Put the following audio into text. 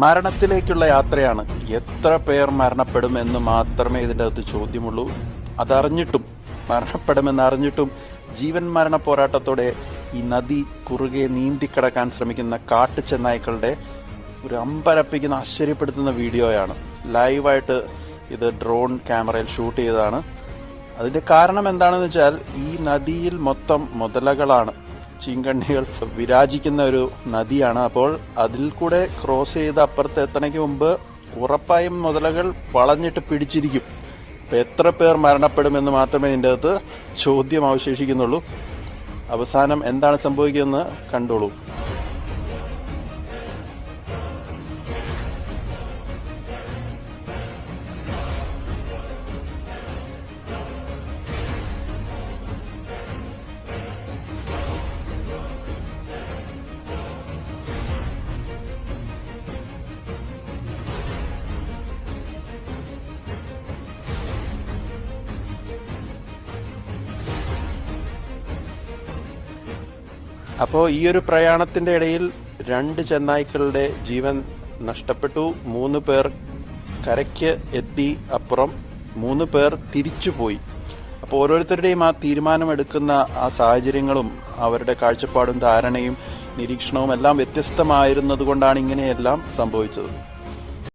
മരണത്തിലേക്കുള്ള യാത്രയാണ്. എത്ര പേർ മരണപ്പെടും എന്ന് മാത്രമേ ഇതിന്റെ അകത്ത് ചോദ്യമുള്ളൂ. അതറിഞ്ഞിട്ടും മരണപ്പെടുമെന്ന് അറിഞ്ഞിട്ടും ജീവൻ മരണ പോരാട്ടത്തോടെ ഈ നദി കുറുകെ നീന്തിക്കടക്കാൻ ശ്രമിക്കുന്ന കാട്ടുചെന്നായ്ക്കളുടെ ഒരു അമ്പരപ്പിക്കുന്ന ആശ്ചര്യപ്പെടുത്തുന്ന വീഡിയോയാണ്. ലൈവായിട്ട് ഇത് ഡ്രോൺ ക്യാമറയിൽ ഷൂട്ട് ചെയ്തതാണ്. അതിന്റെ കാരണം എന്താണെന്ന് വെച്ചാൽ ഈ നദിയിൽ മൊത്തം മുതലകളാണ്. ചീങ്കണ്ണികൾ വിരാജിക്കുന്ന ഒരു നദിയാണ്. അപ്പോൾ അതിൽ കൂടെ ക്രോസ് ചെയ്ത് അപ്പുറത്ത് എത്തണയ്ക്ക് മുമ്പ് ഉറപ്പായും മുതലകൾ വളഞ്ഞിട്ട് പിടിച്ചിരിക്കും. അപ്പം എത്ര പേർ മരണപ്പെടുമെന്ന് മാത്രമേ ഇതിന്റെ അകത്ത് ചോദ്യം അവശേഷിക്കുന്നുള്ളൂ. അവസാനം എന്താണ് സംഭവിക്കുമെന്ന് കണ്ടോളൂ. അപ്പോൾ ഈ ഒരു പ്രയാണത്തിന്റെ ഇടയിൽ രണ്ട് ചെന്നായ്ക്കളുടെ ജീവൻ നഷ്ടപ്പെട്ടു. മൂന്ന് പേർ കരയ്ക്ക് എത്തി അപ്പുറം മൂന്ന് പേർ തിരിച്ചുപോയി അപ്പോൾ ഓരോരുത്തരുടെയും ആ തീരുമാനമെടുക്കുന്ന ആ സാഹചര്യങ്ങളും അവരുടെ കാഴ്ചപ്പാടും ധാരണയും നിരീക്ഷണവും എല്ലാം വ്യത്യസ്തമായിരുന്നതുകൊണ്ടാണ് ഇങ്ങനെയെല്ലാം സംഭവിച്ചത്.